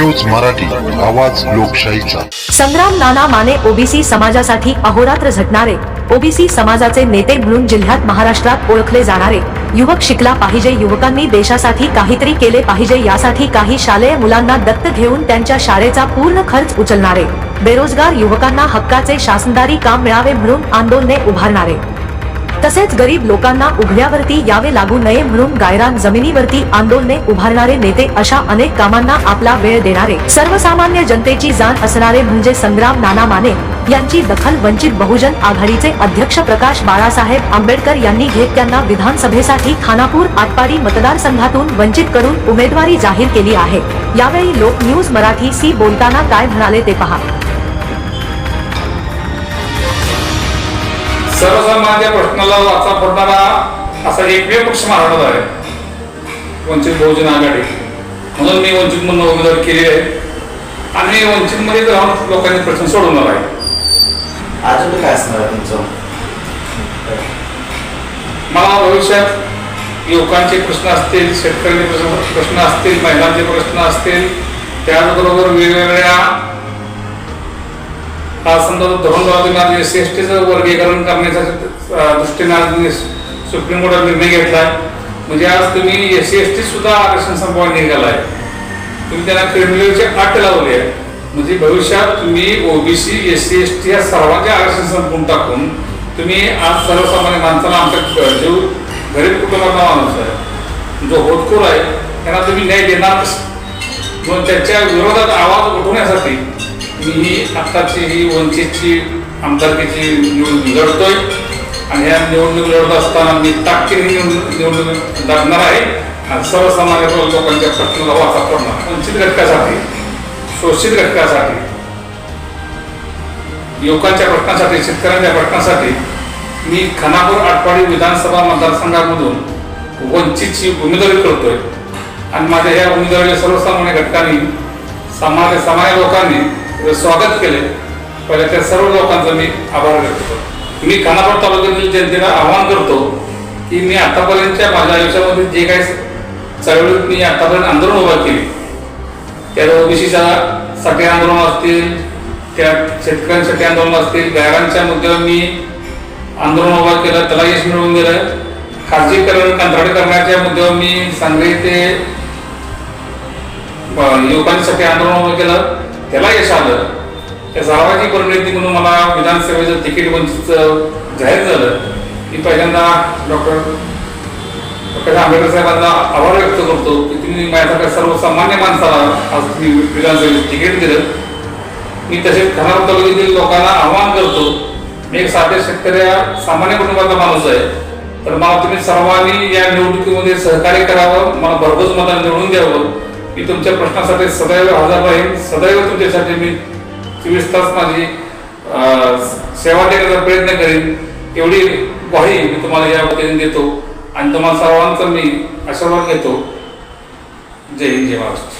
News Marathi आवाज लोकशाहीचा. संग्राम नाना Mane OBC समाजासाठी अहोरात्र झटणारे. ओबीसी समाजाचे नेते म्हणून जिल्ह्यात महाराष्ट्रात ओळखले जाणारे. युवक शिकला पाहिजे युवकांनी देशासाठी काहीतरी केले पाहिजे यासाठी काही शालेय मुलांना दत्त घेऊन त्यांच्या शाळेचा पूर्ण खर्च उचलणारे. बेरोजगार युवकांना हक्काचे शासनदारी काम मिळावे म्हणून आंदोलने उभारणारे. तसेच गरीब लोकांना उघड्यावरती यावे लागू नये म्हणून गायरान जमिनीवरती आंदोलने उभारणारे नेते अशा अनेक कामांना आपला वेळ देणारे सर्वसामान्य जनतेची जाण असणारे म्हणजे संग्राम नाना माने यांची दखल वंचित बहुजन आघाडीचे अध्यक्ष प्रकाश बाळासाहेब आंबेडकर यांनी घेत त्यांना विधानसभेसाठी खानापूर आटपाडी मतदारसंघातून वंचित करून उमेदवारी जाहीर केली आहे. यावेळी लोक न्यूज मराठी सी बोलताना काय म्हणाले ते पहा. सर्वसामान्य प्रश्नाला वाचा पडणारा असा एकमेव पक्ष महाराष्ट्रात आहे. वंचित बहुजन आघाडी. म्हणून मी वंचित म्हणून उमेदवारी केली आहे. आणि मी वंचित मध्ये राहून लोकांनी प्रश्न सोडवणार आहे. अजून काय असणार आहे तुमचं? मला भविष्यात युवकांचे प्रश्न असतील शेतकऱ्यांचे प्रश्न प्रश्न असतील महिलांचे प्रश्न असतील त्याचबरोबर वेगवेगळ्या आज समजा धरून तुम्ही एस सी एस टीचं वर्गीकरण करण्याच्या दृष्टीने आज सुप्रीम कोर्टात निर्णय घेतला आहे म्हणजे आज तुम्ही एस सी एस टी सुद्धा आरक्षण संपवायला आहे तुम्ही त्यांना क्रिमिनलची अट लावली आहे म्हणजे भविष्यात तुम्ही OBC S C S T या सर्वांचे आरक्षण संपवून टाकून तुम्ही आज सर्वसामान्य माणसाला आमच्या जो गरीब कुटुंबातला माणूस आहे जो होतकूर आहे त्यांना तुम्ही न्याय देणार मग त्याच्या विरोधात आवाज उठवण्यासाठी मी ही आत्ताची ही वंचितची आमदारकीची निवडणूक लढतोय. आणि ह्या निवडणूक लढत असताना मी ताकदीने निवडणूक लढणार आहे. आणि सर्वसामान्य लोकांच्या प्रश्नाला वाचा पडणार. वंचित घटकासाठी शोषित घटकासाठी युवकांच्या प्रश्नासाठी शेतकऱ्यांच्या प्रश्नासाठी मी खानापूर आटपाडी विधानसभा मतदारसंघामधून वंचितची उमेदवारी करतोय. आणि माझ्या या उमेदवारीला सर्वसामान्य घटकांनी समाज सामान्य लोकांनी स्वागत केले. पहिले त्या सर्व लोकांचा मी आभार व्यक्त करतो. मी खानापूर तालुक्यातील जनतेला आवाहन करतो की मी आतापर्यंतच्या माझ्या आयुष्यामध्ये जे काही चळवळीत मी आतापर्यंत आंदोलन उभा केली त्यात ओबीसीच्या साठी आंदोलन असतील त्या शेतकऱ्यांसाठी आंदोलन असतील गायरांच्या मुद्द्यावर मी आंदोलन उभा केलं त्याला यश मिळवून दिलं. खाजगीकरण कंत्राटी करण्याच्या मुद्द्यावर मी सांगली ते युवकांसाठी आंदोलन उभं केलं. त्याला यश आलं. त्या सहभागी परिणती म्हणून मला विधानसभेचं तिकीट वंचितचं जाहीर झालं. मी पहिल्यांदा डॉक्टर डॉक्टर आंबेडकर साहेबांना आभार व्यक्त करतो की तुम्ही माझ्यासारख्या सर्वसामान्य माणसाला आज तुम्ही विधानसभेचं तिकीट दिलं. मी तसेच खराब तालुक्यातील लोकांना आवाहन करतो मी एक साध्या शेतकऱ्या सामान्य कुटुंबाचा माणूस आहे. तर मला तुम्ही सर्वांनी या निवडणुकीमध्ये सहकार्य करावं मला भरघोस मताने निवडून द्यावं. मी तुमच्या प्रश्नासाठी सदैव हजर राहील सदैव तुमच्यासाठी मी चोवीस तास माझी सेवा देण्याचा प्रयत्न करेन. एवढी ग्वाही मी तुम्हाला या वतीने देतो. आणि तुम्हाला सर्वांचा मी आशीर्वाद घेतो. जय हिंद जय महाराष्ट्र.